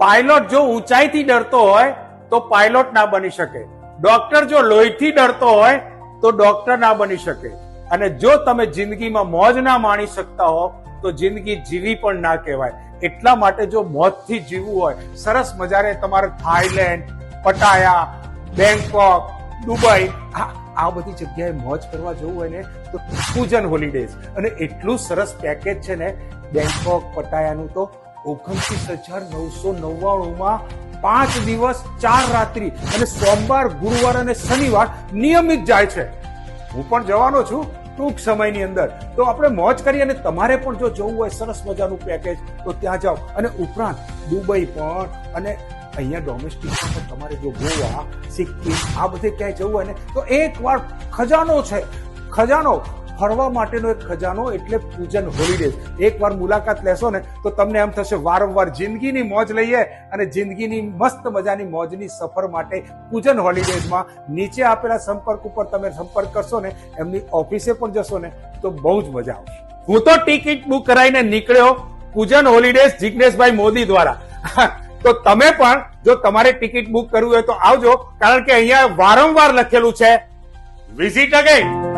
Pilot જો ઊંચાઈથી ડરતો હોય, તો પાયલોટ ના બની શકે. ડોક્ટર જો લોહીથી ડરતો હોય, તો ડોક્ટર ના બની શકે. અને જો તમે જિંદગીમાં મોજ ના માણી શકતા હો, તો જિંદગી જીવી પણ ના કહેવાય. એટલા માટે જો મોજથી જીવવું હોય, સરસ મજાને તમારે થાઈલેન્ડ, પટાયા બેંકોક દુબઈ, આ બધી જગ્યાએ મોજ કરવા જવું હોય ને, તો પૂજન હોલિડેઝ. અને એટલું સરસ પેકેજ છે ને બેંકોક પટાયાનું તો ઓગણત્રીસ હજાર નવસો નવ્વાણુંમાં પાંચ દિવસ, ચાર રાત્રિ અને સોમવાર, ગુરુવાર અને શનિવાર નિયમિત જાય છે. હું પણ જવાનો છું ટૂંક સમયની અંદર. તો આપણે મોજ કરીએ અને તમારે પણ જો જવું હોય, સરસ મજાનું પેકેજ તો ત્યાં જાઓ. અને ઉપરાંત દુબઈ પણ અને અહીંયા ડોમેસ્ટિકમાં પણ તમારે જો ગોવા, સિક્કિમ, આ બધે ક્યાંય જવું હોય ને, તો એકવાર ખજાનો છે. ખજાનો ફરવા માટેનો એક ખજાનો એટલે પૂજન હોલિડેઝ એકવાર મુલાકાત લેશો ને તો તમને એમ થશે, વારંવાર જિંદગીની મોજ લઈએ અને જિંદગીની મસ્ત મજાની મોજની સફર માટે પૂજન હોલિડેઝમાં નીચે આપેલા સંપર્ક ઉપર તમે સંપર્ક કરશો ને, એમની ઓફિસે પણ જશો ને, તો બહુ જ મજા આવશે. હું તો ટિકિટ બુક કરાવીને નીકળ્યો પૂજન હોલિડેઝ જિગ્નેશભાઈ મોદી દ્વારા. તો તમે પણ જો તમારે ટિકિટ બુક કરવી હોય તો આવજો, કારણ કે અહીંયા વારંવાર લખેલું છે વિઝિટ અગેન